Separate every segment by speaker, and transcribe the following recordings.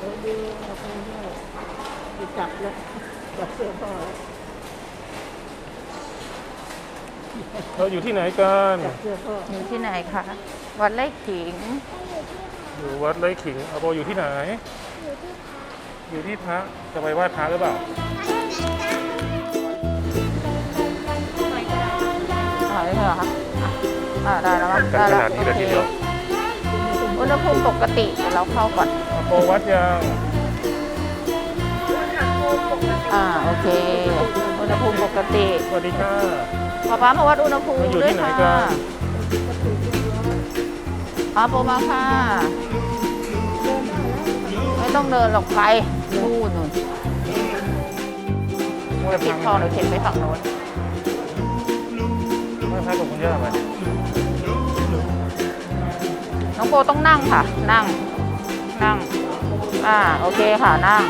Speaker 1: เออดูเอาไปด้วยไปจับแล้วจับเสื้อพ่อแล้ว
Speaker 2: เราอยู่ที่ไหนกัน
Speaker 1: จับเสื้อพ่อ
Speaker 3: อยู่ที่ไหนคะ วัดไร่ขิง
Speaker 2: อยู่วัดไร่ขิงอาโปอยู่ที่ไหน อยู่ที่พระ จะไปไหว้พระหรือเปล่า
Speaker 3: อะไรเหรอคะอ่าได้แล้วมั้ง
Speaker 2: กัน
Speaker 3: ได้
Speaker 2: ข
Speaker 3: แล้ว
Speaker 2: นาดนี้เลยทีเดียว
Speaker 3: อุ ณหภูมิปกติเดี๋ยวเราเข้าก่อน
Speaker 2: อาโปวัดยัง
Speaker 3: อ่าโอเค อุณหภูมิปกติ
Speaker 2: สวัสดีค่ะ
Speaker 3: ป๊าป๊ามาวัดอุณหภูมิ
Speaker 2: เราอยู่
Speaker 3: ด้วย
Speaker 2: ที่ไหน
Speaker 3: ค่ะ
Speaker 2: กัน
Speaker 3: อาโปมาค่ะ ไม่ต้องเดินหรอกไปนู่นนู่น
Speaker 2: ไหว้พ
Speaker 3: ปิ
Speaker 2: ระ
Speaker 3: ดทองเดี๋ยวเข็นไปฝั่งโน้น
Speaker 2: ไหว้พระกับคุณย่าไหม
Speaker 3: น้องโปต้องนั่งค่ะ นั่ง นั่ง อ่า โอเคค่ะ นั่ง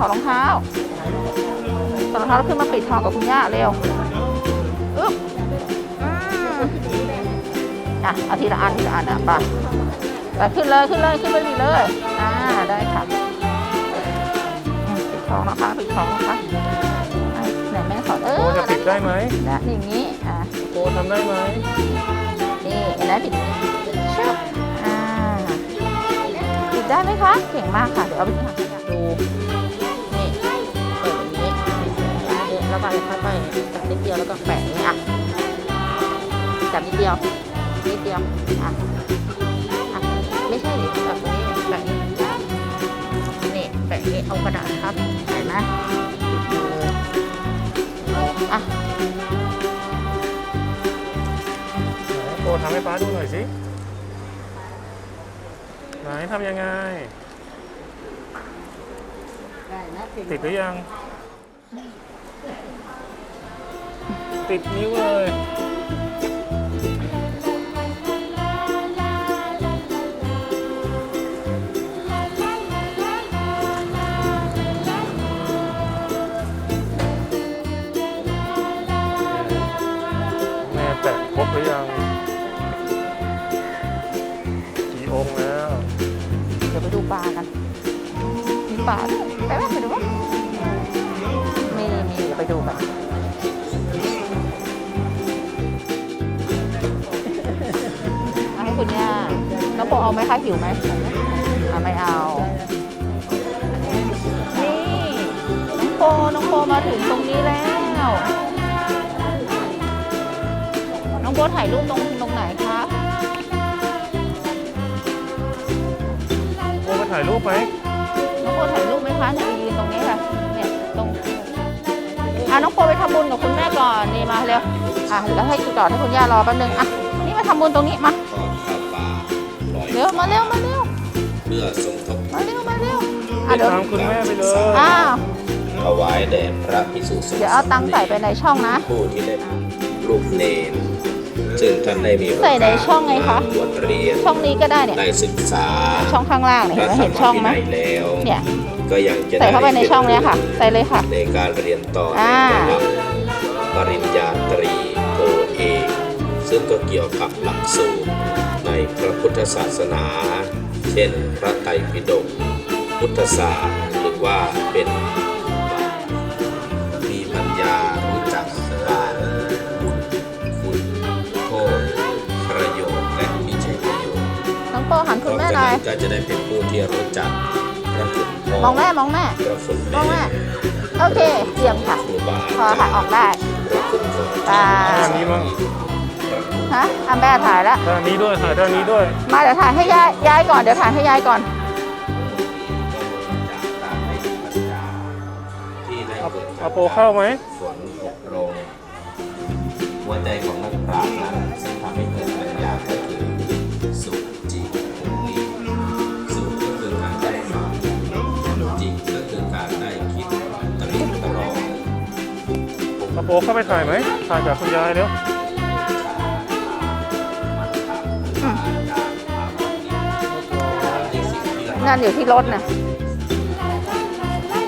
Speaker 3: ถอดรองเท้าถอดรองเท้าแล้วขึ้นมาปิดทองกับคุณย่าเร็วอึ๊บอืมอะเอาทีละอันทีละอันอะไปไปขึ้นเลยขึ้นเลยขึ้นไปดีเลย อ่าได้ค่ะอืมปิดทองนะคะปิดทองนะคะอะไหนแม่สอนเอ
Speaker 2: โป
Speaker 3: อ
Speaker 2: จะปิดได้ไหม
Speaker 3: นะอย่างนี้อะ
Speaker 2: โปทำได้ไหม
Speaker 3: นี่เห็นไหมปิดชึบอ่าปิดได้ไหมคะเก่งมากค่ะเดี๋ยวเอาไปที่หางขยะดู แล้วก็ค่อยๆจับนิดเดียวแล้วก็แปะอย่างนี้อะจับนิดเดียวนิดเดียวอะอะไม่ใช่ดิแบบนี้แปะนี้นี่แปะนี้เอากระดาษทับเห็นไหมปิดมือเลยอะ
Speaker 2: ไหนโปทำให้ป้าดูหน่อยสิไหนทำยังไง
Speaker 1: ได้นะเก่ง
Speaker 2: ติดหรือยัง ติดนิ้วเลยแม่แตะครบหรือยังกี่องค์แล้ว
Speaker 3: เดี๋ยวไปดูปลากันมีปลาด้วยไปไหมไปดูวะมีมีเดี๋ยวไปดูกันเอาให้คุณย่าน้องโปเอาไหมคะหิวไหมอะไม่เอา นี่น้องโปน้องโปมาถึงตรงนี้แล้ว น้องโปถ่ายรูปตรงตรงไหนคะ
Speaker 2: โปมาถ่ายรูปไหม
Speaker 3: น้องโปถ่ายรูปไหมคะเนี่ยไปยืนตรงนี้ค่ะเนี่ยตรง อะน้องโปไปทำบุญกับคุณแม่ก่อนนี่มาเร็วอะแล้วให้จอดให้คุณย่ารอแป๊บนึงอะนี่มาทำบุญตรงนี้มา
Speaker 4: ทอดผ้าป่าลอย
Speaker 3: เร็วมาเร็วมาเร็ว
Speaker 4: เพื่อสมทบ
Speaker 3: มาเร็วมาเร็ว
Speaker 2: ไป
Speaker 3: อะเดี๋ยว
Speaker 2: ตามคุณแม่ไปเลย
Speaker 3: อ้าว
Speaker 4: ถวายแด่พระภิกษุสงฆ์
Speaker 3: เดี๋ยวเอาตังค์ใส่ไปในช่องนะ
Speaker 4: ผู้ที่ได้ลูกเนร ซึ่งท่านได้มีโอกาส
Speaker 3: ใส่ในช่องไงคะ
Speaker 4: บวชเรียน
Speaker 3: ช่องนี้ก็ได้เนี่ย
Speaker 4: ได้ศึกษา
Speaker 3: ช่องข้างล่างเนี่ยเห็นไหมเห็นช่องไหม
Speaker 4: พระธรรวินัยแล้ว
Speaker 3: เนี่ย
Speaker 4: ก็ยังจะ
Speaker 3: ใส่เข้าไปในช่องเนี้ยค่ะ ใส่เลยค่ะ
Speaker 4: ในการเรียนต่อใน
Speaker 3: อ่า
Speaker 4: ระดับปริญญาตรีโทเอกซึ่งก็เกี่ยวกับหลักสูตรในพระพุทธศาสนา เช่น พระไตรปิฎกพุทธศาสตร์หรือว่าเป็น
Speaker 3: หันคุณแม่หน่อย
Speaker 4: ก็จะได้เป็นผู้ที่รู้จักพระคุณพ่อ
Speaker 3: มองแม่มองแม่
Speaker 4: พระคุณ
Speaker 3: มองแม่
Speaker 4: แม่
Speaker 3: โอเคเยี่ยมค่ะ
Speaker 4: ครูบา
Speaker 3: พอค่ะออกได้
Speaker 4: พระคุณพ่อ
Speaker 3: ไป
Speaker 2: ด้านนี้มั้ง
Speaker 3: ฮะอะแม่ถ่ายแล้ว
Speaker 2: ด้านนี้ด้วยถ่ายด้านนี้ด้วย
Speaker 3: มาเดี๋ยวถ่ายให้ยายยายก่อนเดี๋ยวถ่ายให้ยายก่อน
Speaker 4: ที่ได้เกิดจก
Speaker 2: เอาโปเข้าไหม
Speaker 4: ฝนตกลงหัวใจของนักปราชญ์นั้น เข้า
Speaker 2: ไปถ่ายไหมถ่ายกับคุณยายเร็ว
Speaker 3: นั่นอยู่ที่รถนะ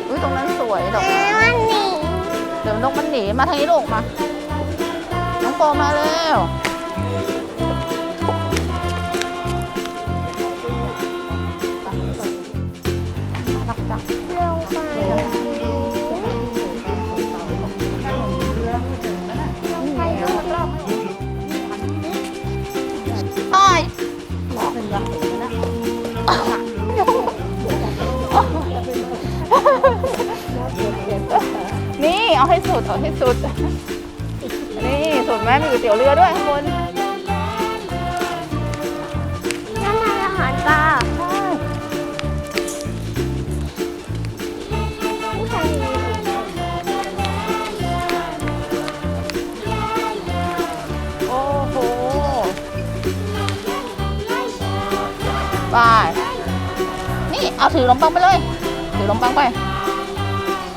Speaker 3: อุ้ยตรงนั้นสวยดอกไม้
Speaker 5: มันหนี
Speaker 3: เดี๋ยวนกมันหนีมาทางนี้ลูกมา น้องโปมาเร็ว เอาให้สุดเอาให้สุด นี่สุดแม่มีก๋วยเตี๋ยวเรือด้วยข้างบน
Speaker 5: นั่นมันอาหารปลาผู้ชาย
Speaker 3: โอ้โหไปนี่ เอาถือขนมปังไปเลย ถือขนมปังไป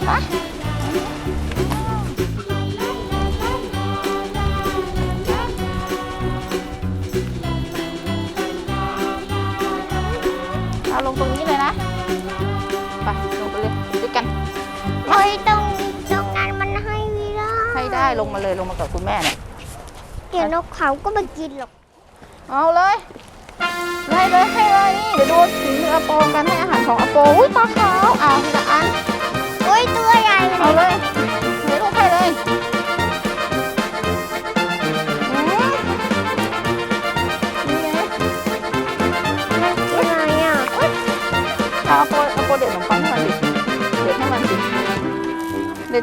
Speaker 3: ไป เอาลงตรงนี้เลยนะ ไปลงไปเลยด้วยกัน
Speaker 5: เฮ้ยตรงตรงนั้นมันให้ไม่ได้
Speaker 3: ให้ได้ลงมาเลยลงมากับคุณแม่เนี่ย
Speaker 5: เดี๋ยวนกเขาก็มากินหรอก
Speaker 3: เอาเลยให้เลยให้เลยนี่ เดี๋ยวดูถึงมืออาโปกันให้อาหารของอาโปอุ้ยปลาขาวอ่าทีละอัน
Speaker 5: โอ้ยตัวใหญ่
Speaker 3: เอาเลย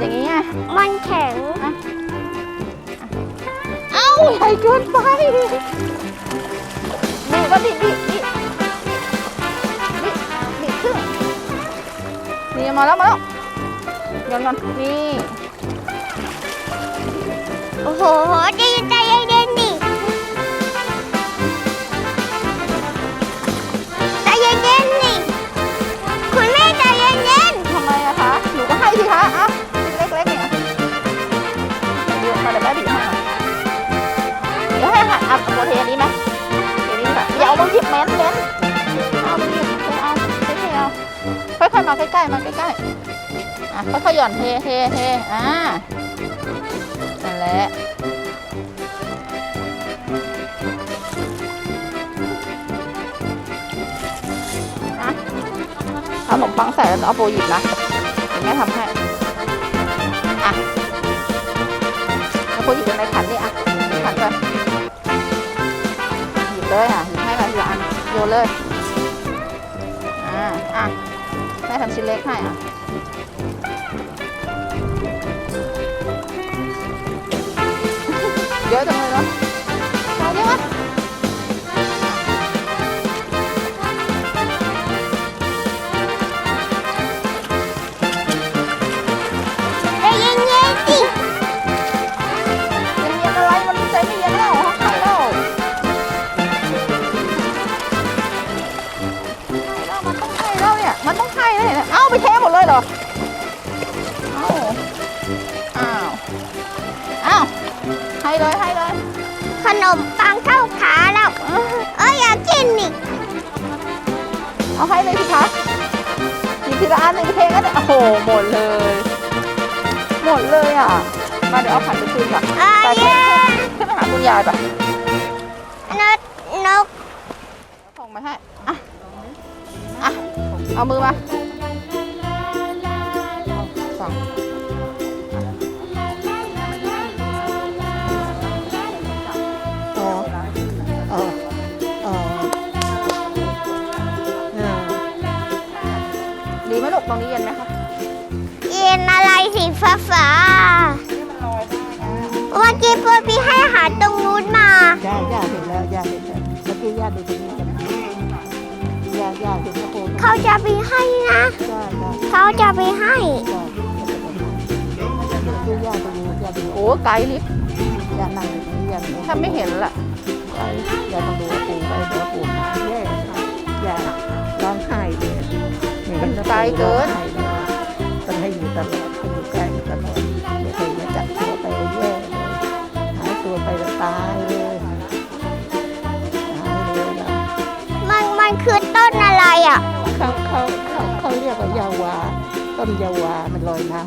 Speaker 3: เด็ดอย่างนี้ไง
Speaker 5: มันแข็ง
Speaker 3: เอ้าใหญ่เกินไปนี่ก็ดิดิดิดิดิครึ่งนี่มาแล้วมาแล้วย้อนก่อนนี่
Speaker 5: โอ้โหใจเย็นใจ
Speaker 3: มาใกล้ๆ มาใกล้ๆอะค่อยๆหย่อนเทเทเทอ่านั่นแหละอะเอาขนมปังใส่แล้วเอาโปรหยิบนะเดี๋ยวแม่ทำให้ อะเอาโปรหยิบในขันนี่อะขันไปหยิบเลยอะหยิบให้มาทีละอันโยนเลย ทำชิ้นเล็กให้อะเยอะจังเลยเนาะ เลยให้เลย
Speaker 5: ขนมปังเข้าขาแล้วเอ้ยอยากกินนี่
Speaker 3: เอาให้เลยสิคะหยิบทีละอันหนึ่งเทก็ได้โอ้โหหมดเลย หมดเลยอะ มาเดี๋ยวเอาขันไปคืนก่อน
Speaker 5: เอ้ย
Speaker 3: ไปขึ้นขึ้นไปหาคุณยายปะ
Speaker 5: นกนก
Speaker 3: ส่งมาให้อะอะเอามือมา ดีไหมลูกตรงนี้เย็นไหมคะ
Speaker 5: เย็นอะไรสีฟ้าฟ้าเมื่อกี้พวกพี่ให้อาหารตรงนู้นมา
Speaker 1: ย่าย่าเห็นแล้วย่าเห็นแล้วเมื่อกี้ย่าดูตรงนี้กันย่าย่าเห็นกระโปรงย่า
Speaker 5: เขาจะไปให้นะ
Speaker 1: ย่า
Speaker 5: เขาจะไปให้
Speaker 1: ย่าดูย่าตรงนี้ย่าดู
Speaker 3: โอ้ไกลลิฟต์
Speaker 1: ย่านั่งอยู่ตรงนี้ย่าดู
Speaker 3: ถ้าไม่เห็นละ
Speaker 1: ไปย่าต้องดูว่าปูไปเดี๋ ไลเกินมันให้อยู่ตลอดให้อยู่ใกล้ตลอดไม่เคยมาจับตัวไปแย่หายตัวไปแล้ตายเลยตายเลยนะมันมันคือต้นอะไร
Speaker 5: อะ
Speaker 1: เขาเขาเขาเขาเรียกว่ายาวา ต้นยาวามันลอยน้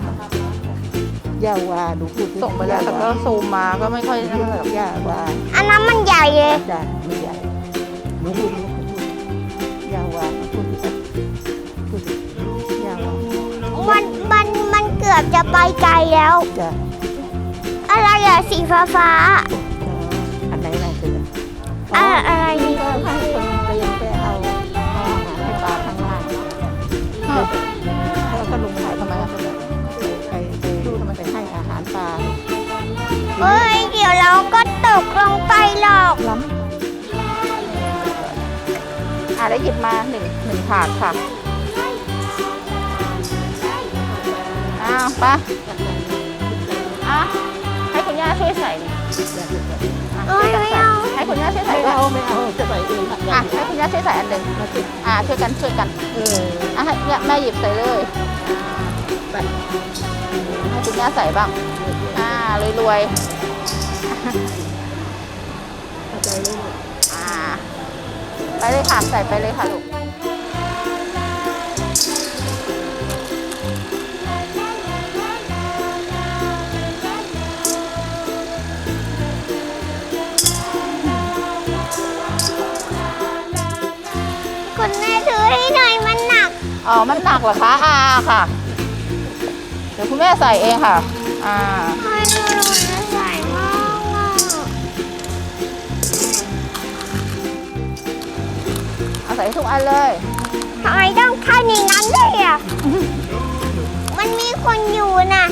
Speaker 1: ำยาวาดูพูดส่
Speaker 3: งไปแล้วแต่ก็ซูมมาก็ไม่ค่อยนั่นแบบ
Speaker 1: ยาวา
Speaker 5: อันนั้นมันใหญ่เลย
Speaker 1: จ้ะไม่ใหญ่ไม่รู้ยาวาพูด
Speaker 5: มันเกือบจะไปไกลแล้ว
Speaker 1: จ้ะ
Speaker 5: อะไรอะสีฟ้าฟ้า
Speaker 1: อ๋ออันไหนไหนคือ
Speaker 5: ๆอะอะไร
Speaker 1: นี่
Speaker 5: นี่
Speaker 1: ก็ให้คนเรียนไปเอาเอาอาหารให้ปลาข้างล่างแล้วก็ลงขายทำไมอะไปไปดูทำไมไปให้อาหารปลา
Speaker 5: เฮ้ยเดี๋ยวเราก็ตกลงไปหรอก
Speaker 1: ล้
Speaker 3: อะแล้วหยิบมาหนึ่งหนึ่งถาดค่ะ อ้าวไปะอะให้คุณย่าช่วยใส่นี่อะ
Speaker 5: เอ้ย
Speaker 3: ช่วย
Speaker 5: ไม่
Speaker 3: กัน
Speaker 5: เอา
Speaker 3: ใส่ให้คุณย่าช่วยำใส่
Speaker 1: ไม่
Speaker 3: ด้วย
Speaker 1: เอาไม่เอาจะใส่เองอะ
Speaker 3: อะให้คุณย่าช่วยใส่อันหนึ่ง
Speaker 1: มาสิ
Speaker 3: อะช่วยกันช่วยกัน
Speaker 1: เออ
Speaker 3: อะให้ย่าแม่หยิบใส่เลยอ่าให้คุณย่าใส่บ้างอ่ารวย
Speaker 1: เข้าใจเลย
Speaker 3: ๆอ่าไปเลยค่ะใส่ไปเลยค่ะลูก
Speaker 5: ให้หน่อยมันหนัก
Speaker 3: อ๋อ มันหนักเหรอคะอ่าค่ะ เดี๋ยวคุณแม่ใส่เองค่ะ อ่า
Speaker 5: ให้หนูใส่มากอะ
Speaker 3: เอาใส่ทุกอันเลย
Speaker 5: ทำไมต้องเข้าในนั้นด้วยอะ มันมีคนอยู่น่ะ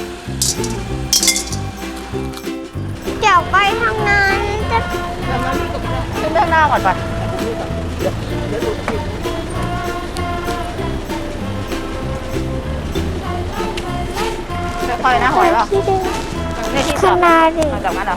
Speaker 5: เดี๋ยวไปทางนั้นจะ
Speaker 3: ขึ้นด้านหน้าก่อนไปค่ อยๆนะหอยป่ะ
Speaker 5: ที่เดิน
Speaker 3: นี่ที่
Speaker 5: ข
Speaker 3: จับ
Speaker 5: นาดเลย
Speaker 3: มาจับมาเหรอ